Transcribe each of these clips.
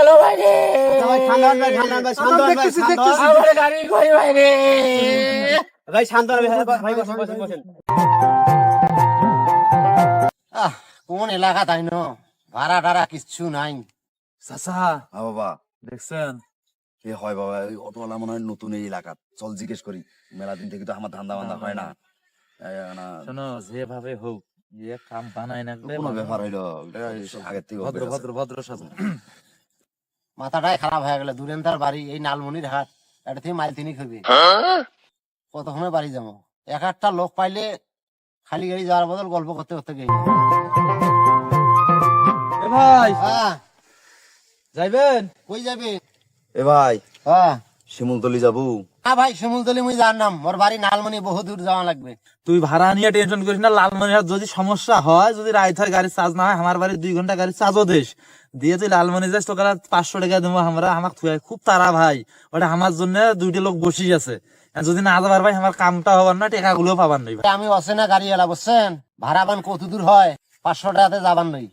গেল বাইরে। আমার গাড়ি কই বাইরে? ভাই শান্ত ভাই বসেন বসেন বসেন আহ কোন এলাকা তাই ন? ভাড়া টাড়া কিচ্ছু নাই। চাচা হ্যাঁ বাবা। দেখছেন? এ হয় বাবা এই অটোওয়ালা মনে হয় নতুন এই এলাকা। চল জিজ্ঞেস করি। মেলা দিন থেকে তো আমার ধান্দা বান্দা হয় না। শোনো যেভাবে হোক ইয়ে কাম বানাই না কোনো ব্যাপার হইল আগের থেকে ভদ্র ভদ্র ভদ্র সাজা মাথাটাই খারাপ হয়ে গেল দুরেন্তার বাড়ি এই নালমনির হাট এটা থেকে মাইল তিনি খাবি কতক্ষণে বাড়ি যাব? এক একটা লোক পাইলে খালি গাড়ি যাওয়ার বদল গল্প করতে করতে গেই। এ ভাই! হ্যাঁ। যাইবেন? কই যাবি? এ ভাই! হ্যাঁ। শিমুলতলি যাব। না ভাই শিমুলতলি মুই যার নাম। মোর বাড়ি নালমনি বহু দূর যাওয়া লাগবে। তুই ভাড়া নিয়ে টেনশন করিস না লালমনিরহাট যদি সমস্যা হয় যদি রাইত হয় গাড়ির চার্জ না হয় আমার বাড়ি দুই ঘণ্টা গাড়ির চার্জও দেশ দিয়ে তুই লালমনি যাস তোকে পাঁচশো টাকা দেবো আমরা আমার থুয়ে খুব তারা ভাই। ওটা আমার জন্য দুইটা লোক বসি আছে। যদি না যাবার ভাই আমার কামটা হবার না টাকা গুলো পাবার নাই। আমি অচেনা গাড়ি এলা বুঝছেন ভাড়া বান কত দূর হয়? পাঁচশো টাকাতে যাবার নই।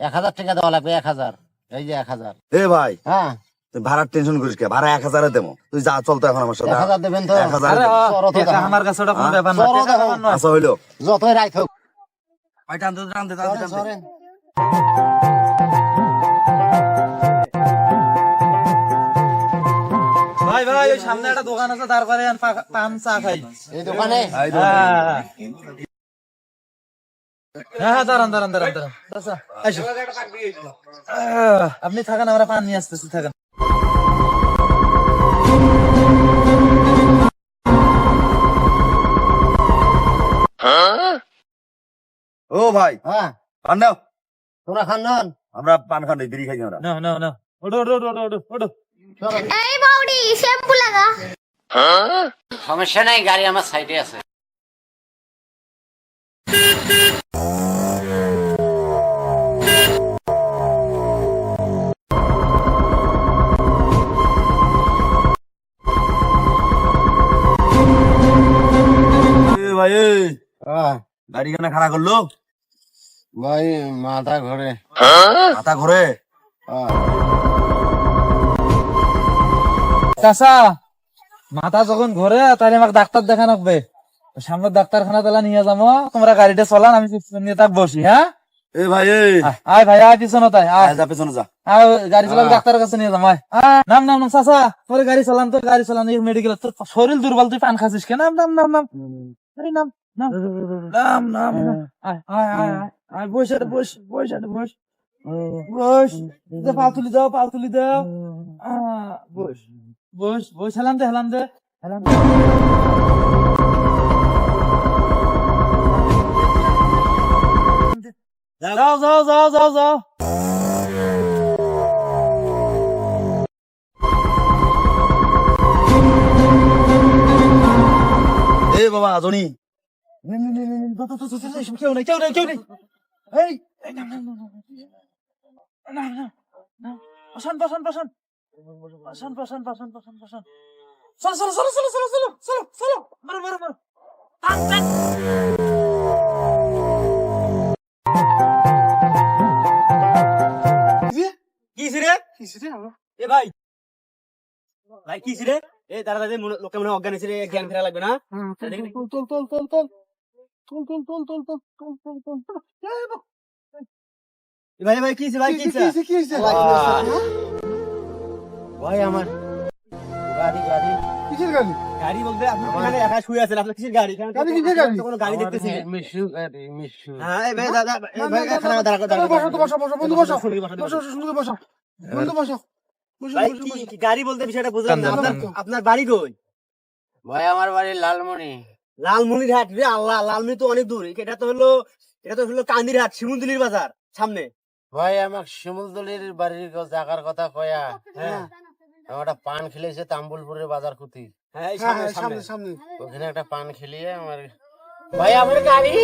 এক হাজার টাকা দেওয়া লাগবে এক হাজার এই যে এক হাজার এ ভাই। হ্যাঁ। তুই ভাড়ার টেনশন করিস কে? ভাড়া এক হাজারে দেবো। তুই যা চল তো এখন আমার সাথে। এক হাজার দেবেন তো? এক হাজার আরে দেবো। হ, টাকা আমার কাছে ওটা কোনো ব্যাপার না। আচ্ছা হইল। যতই রাইত হোক। ভাই টানতে টানতে টানতে ভাই ভাই ওই সামনে একটা দোকান আছে তারপরে পান চা খাই। এই দোকানে? হ্যাঁ হ্যাঁ। হ্যাঁ, দাঁড়ান দাঁড়ান দাঁড়ান দাঁড়ান। আসো। আহ, আপনি থাকেন আমরা পান নিয়ে আসতেছি থাকেন। ও ভাই হ্যাঁ। তোমরা খান আমরা পান খান বিড়ি খাই আমরা। না না না ওটো ওটো ওটো ওটো ওটো এই বৌদি শ্যাম্পু লাগা। সমস্যা নাই গাড়ি আমার সাইডে আছে। ভাই হ্যাঁ গাড়ি কেন খাড়া করল? ভাই মাথা ঘরে। মাথা ঘুরে? চাচা মাথা যখন ঘরে তাহলে আমাকে ডাক্তার দেখা রাখবে সামনে ডাক্তারখানা তাহলে নিয়ে যাব তোমরা গাড়িটা চলান আমি নিয়ে তাক বসি হ্যাঁ এ ভাই এই আয়, আয় ভাই আয় পিছনে তাই আয় আয় যা পেছনে যা। আয়, গাড়ি চালান ডাক্তারের কাছে নিয়ে যাব আয়। আয়, নাম নাম নাম চাচা তোর গাড়ি চালান তোর গাড়ি চালান মেডিকেল তোর শরীর দুর্বল তুই পান খাচ্ছিস কেন নাম নাম নাম নাম। আরে নাম নাম। নাম নাম। নাম। আয় আয় আয় আয় আয় বস বস বস বস। বস দে পা তুলি দাও পা তুলি দাও। বস। Boş, boş helamda helamda. Helamda. যাও যাও যাও যাও যাও এ বাবা জনি কেউ নেই কেউ নেই কেউ নেই এই না না না না না না না বসান বসান বসান বসান বসান বসান বসান বসান চলো চলো চলো চলো চলো চলো চলো চলো মারো মারো মারো টান টান কি রে এ ভাই ভাই কি রে এ দাঁড়া মনে- লোকে মনে হয় অজ্ঞান রে, জ্ঞান ফেরা লাগবে না দেখি, দেখি। এ ভাই ভাই কি ভাই কি হয়েছে? ভাই আমার। গাড়ি গাড়ি। গাড়ি? বলতে আপনি এখানে একা শুয়ে আছেন আপনার কিসের গাড়ি? কারণ তো কোনো গাড়ি? দেখতেছি। মিশু গাড়ি মিশু। হ্যাঁ এই ভাই দাদা এই ভাই এখানে দাঁড়া দাঁড়া দাঁড়া ভাই কি- কি গাড়ি বলতে বিষয়টা বুঝলাম না। আপনার আপনার বাড়ি কই? ভাই আমার বাড়ি লালমনি। লালমনিরহাট রে আল্লাহ লালমনি তো অনেক দূর। এটা তো হলো এটা তো হলো কান্দির হাট শিমুলদিলির বাজার সামনে। ভাই আমার শিমুলদলির বাড়ির গ- জায়গার কথা কয়া। হ্যাঁ। আমার একটা পান খেলেছে তাম্বুলপুরের বাজার কুতি হ্যাঁ সামনে সামনে ওখানে একটা পান খেলিয়ে আমার ভাই আমার গাড়ি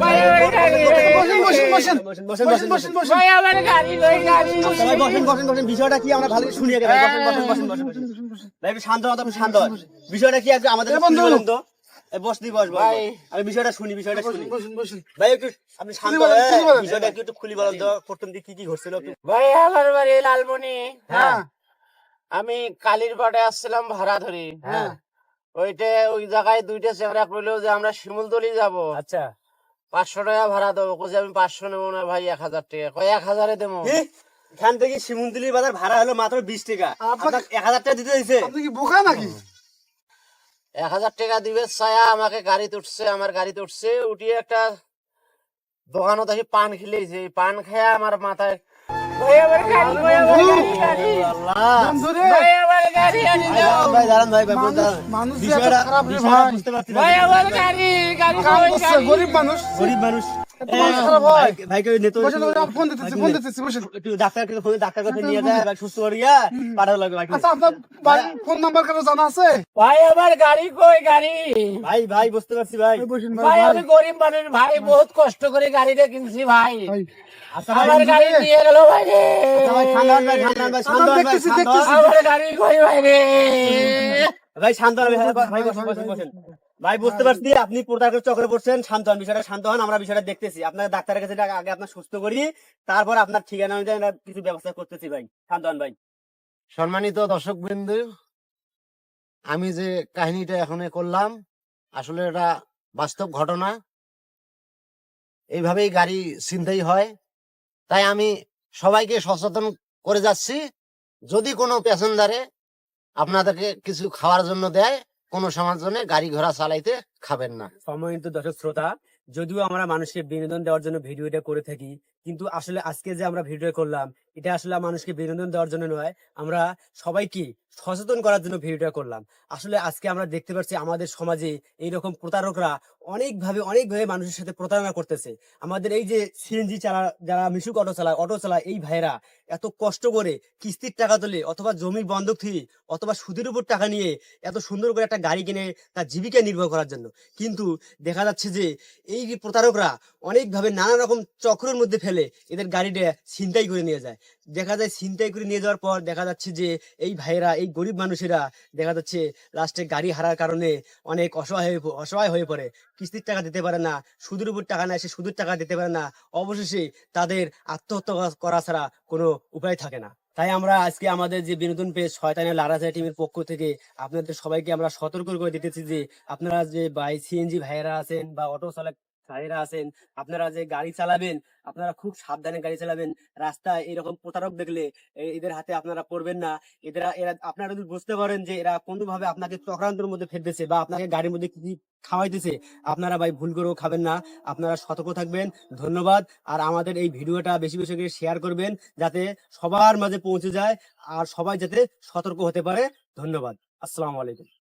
ভাই আমার গাড়ি বসেন বসেন বসেন বসেন বসেন বসেন ভাই আমার গাড়ি লই গাড়ি সবাই বসেন বসেন বসেন বিষয়টা কি আমরা ভালো করে শুনিয়ে গেলাম বসেন বসেন বসেন বসেন বসেন ভাই একটু শান্ত শান্ত বিষয়টা কি আমাদের বস দি বস বস, ভাই। আমি বিষয়টা শুনি বিষয়টা শুনি বসুন বসুন ভাই একটু আপনি শান্ত হয়ে। বিষয়টা একটু একটু খুলি বলেন তো প্রথম দিকে কি কি ঘটছিল ভাই আমার বাড়ি লালমনি হ্যাঁ আমি কালীর পাটে আসছিলাম ভাড়া ধরি হ্যাঁ? ওইটা ওই জায়গায় দুইটা চেংড়া কইলো যে আমরা শিমুলতলি যাব। আচ্ছা। পাঁচশো টাকা ভাড়া দেবো। কইছে আমি পাঁচশো নেব না ভাই এক হাজার টাকা। কয় এক হাজারে দেবো। এখান থেকে শিমুন্দিলির বাজার ভাড়া হলো মাত্র বিশ টাকা। এক হাজার টাকা দিতে দিয়েছে আপনি কি বোকা নাকি? এক হাজার টাকা দিবে ছায়া আমাকে গাড়িতে উঠছে আমার গাড়িতে উঠছে উঠিয়ে একটা দোকানত আসি পান খেলেছে। পান খেয়ে আমার মাথায় ভাই আমার গাড়ি, ভাই আমার গাড়ি, গাড়ি। আল্লাহ ধরে ভাই আমার গাড়ি আনি দাও। ভাই দাঁড়ান ভাই ভাই দাঁড়ান। মানুষ যে এত বিষয়টা খারাপ রে ভাই। বুঝতে পারছি না। ভাই আমার গাড়ি গাড়ি কাম কই, করছে, গাড়ি? গরিব মানুষ গরিব মানুষ হয় ভাই-। আচ্ছা ভাই আমার গাড়ি কই গাড়ি? ভাই ভাই বুঝতে পারছি ভাই। ভাই আমি গরিব মানুষ ভাই বহুত কষ্ট করে গাড়িটা কিনছি ভাই। আচ্ছা আমার গাড়ি দিয়ে গেল ভাই রে। আচ্ছা। আমার গাড়ি কই ভাই রে? ভাই শান্ত ভাই, ভাই বসেন, বসেন, বসেন। ভাই বুঝতে পারছি আপনি প্রতারকের চক্রে পড়ছেন। শান্ত হন বিষয়টা শান্ত হন আমরা বিষয়টা দেখতেছি। আপনার ডাক্তারের কাছে আগে- আপনার সুস্থ করি তারপর আপনার ঠিকানা অনুযায়ী কিছু ব্যবস্থা করতেছি ভাই। শান্ত হন ভাই। সম্মানিত দর্শক বিন্দু আমি যে কাহিনীটা এখন করলাম আসলে এটা বাস্তব ঘটনা। এইভাবেই গাড়ি ছিনতাই হয়। তাই আমি সবাইকে সচেতন করে যাচ্ছি। যদি কোনো প্যাসেঞ্জারে আপনাদেরকে কিছু খাওয়ার জন্য দেয় কোনো সমাজ জন্য গাড়ি ঘোড়া চালাইতে খাবেন না। সম্মানিত দর্শক শ্রোতা, যদিও আমরা মানুষকে বিনোদন দেওয়ার জন্য ভিডিওটা করে থাকি কিন্তু আসলে আজকে যে আমরা ভিডিও করলাম, এটা আসলে মানুষকে বিনোদন দেওয়ার জন্য নয়, আমরা সবাইকে সচেতন করার জন্য ভিডিওটা করলাম। আসলে আজকে আমরা দেখতে পাচ্ছি আমাদের সমাজে এইরকম প্রতারকরা অনেকভাবে অনেকভাবে মানুষের সাথে প্রতারণা করতেছে। আমাদের এই যে সিএনজি চালা, যারা মিশুক অটো চালায় অটো চালায় এই ভাইরা এত কষ্ট করে কিস্তির টাকা তোলে অথবা জমি বন্ধক থেকে অথবা সুদের উপর টাকা নিয়ে এত সুন্দর করে একটা গাড়ি কিনে তার জীবিকা নির্বাহ করার জন্য। কিন্তু দেখা যাচ্ছে যে এই প্রতারকরা অনেকভাবে নানা রকম চক্রের মধ্যে ফেলে এদের গাড়িটা ছিনতাই করে নিয়ে যায়। দেখা যায় ছিনতাই করে নিয়ে যাওয়ার পর দেখা যাচ্ছে যে এই ভাইয়েরা, এই গরিব মানুষেরা দেখা যাচ্ছে লাস্টে গাড়ি হারার কারণে অনেক অসহায় হয়ে অসহায় হয়ে পড়ে। কিস্তির টাকা দিতে পারে না, সুদের উপর টাকা নেয় সে সুদের টাকা দিতে পারে না, অবশেষে তাদের আত্মহত্যা করা- ছাড়া কোনো উপায় থাকে না। তাই আমরা আজকে আমাদের যে বিনোদন পেজ শয়তানের লারাজা টিমের পক্ষ থেকে আপনাদের সবাইকে আমরা সতর্ক করে দিতেছি যে আপনারা যে বাই সিএনজি ভাইয়েরা আছেন বা অটো চালক ভাইয়েরা আছেন, আপনারা যে গাড়ি চালাবেন, আপনারা খুব সাবধানে গাড়ি চালাবেন। রাস্তায় এরকম প্রতারক দেখলে এদের হাতে আপনারা পড়বেন না। এদের, এরা, আপনারা যদি বুঝতে পারেন যে এরা কোনোভাবে আপনাকে চক্রান্তের মধ্যে ফেলতেছে বা আপনাকে গাড়ির মধ্যে কি খাওয়াইতেছে, আপনারা ভাই ভুল করেও খাবেন না। আপনারা সতর্ক থাকবেন। ধন্যবাদ। আর আমাদের এই ভিডিওটা বেশি বেশি করে শেয়ার করবেন যাতে সবার মাঝে পৌঁছে যায় আর সবাই যাতে সতর্ক হতে পারে। ধন্যবাদ। আসসালামু আলাইকুম।